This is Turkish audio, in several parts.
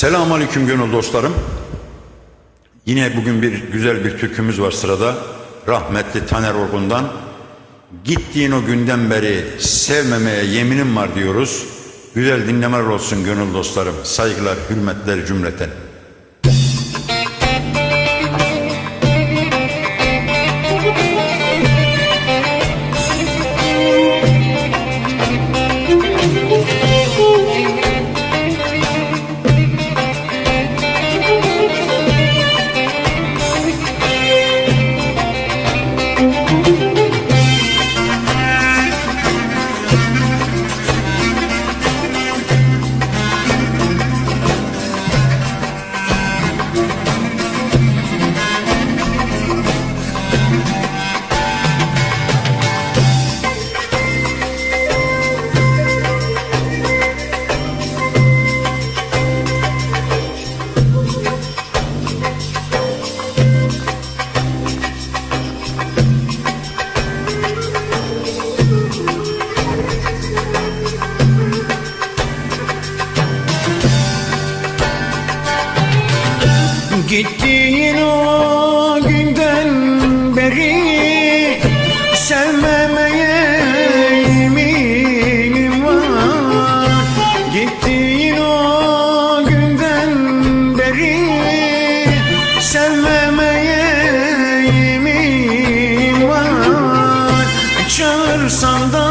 Selamun Aleyküm gönül dostlarım. Yine bugün bir güzel bir türkümüz var sırada. Rahmetli Taner Orgun'dan. Gittiğin o günden beri sevmemeye yeminim var diyoruz. Güzel dinlemeler olsun gönül dostlarım. Saygılar, hürmetler cümleten. Gittiğin o günden beri sevmemeye yeminim var. Gittiğin o günden beri sevmemeye yeminim var. Çağırsan da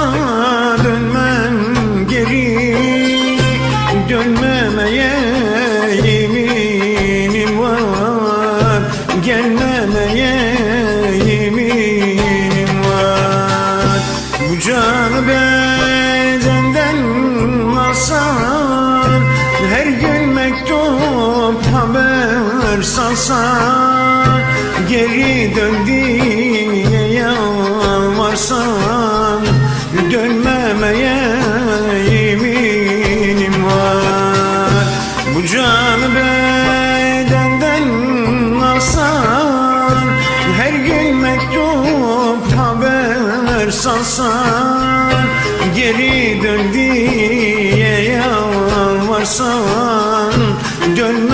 Gelmemeye yeminim var. Bu canı bedenden alsan Her gün mektup haber salsan Geri dön diye yalvarsan Dönmemeye salsan Geri dön diye yalvarsan Dönmemeye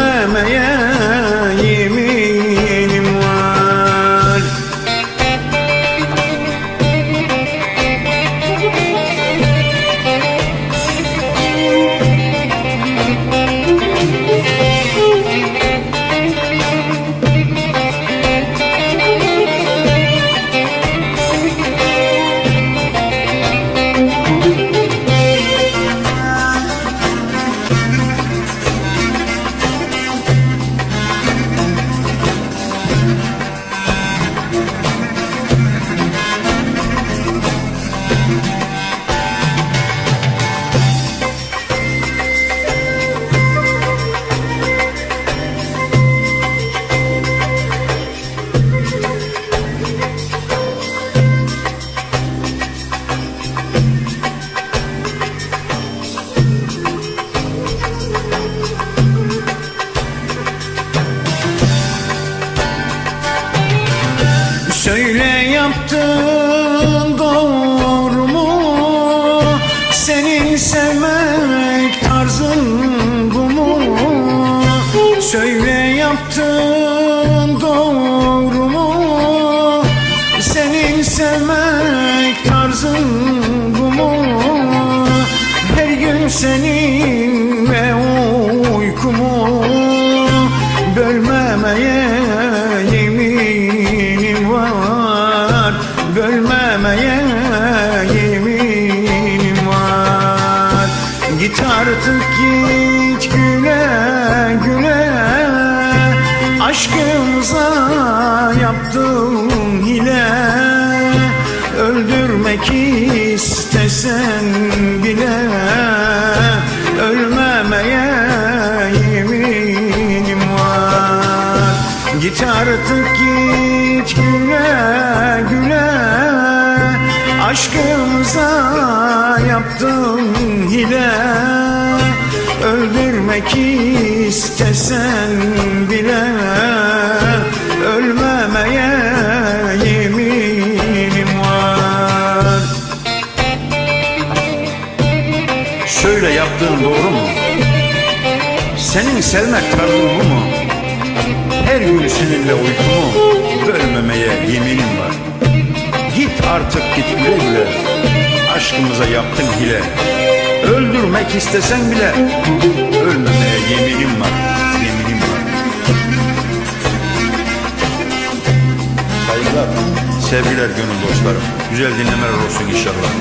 yaptın doğru mu? Senin sevmek tarzın bu mu? Her gün seninle uykumu bölmemeye yeminim var Bölmemeye yeminim var Git artık git Aşkımıza yaptım hile. Öldürmek istesen bile Ölmemeye yeminim var. Git artık git güle güle. Aşkımıza yaptım hile Öldürmek istesen bile Ölmemeye yeminim var Söyle yaptığın doğru mu? Senin sevmek tarzın bu mu? Her gün seninle uykumu bölmemeye yeminim var. Git artık git güle. Aşkımıza yaptın hile. Öldürmek istesen bile ölmemeye yeminim var. Yeminim var. Saygılar, sevgiler gönül dostlarım. Güzel dinlemeler olsun inşallah.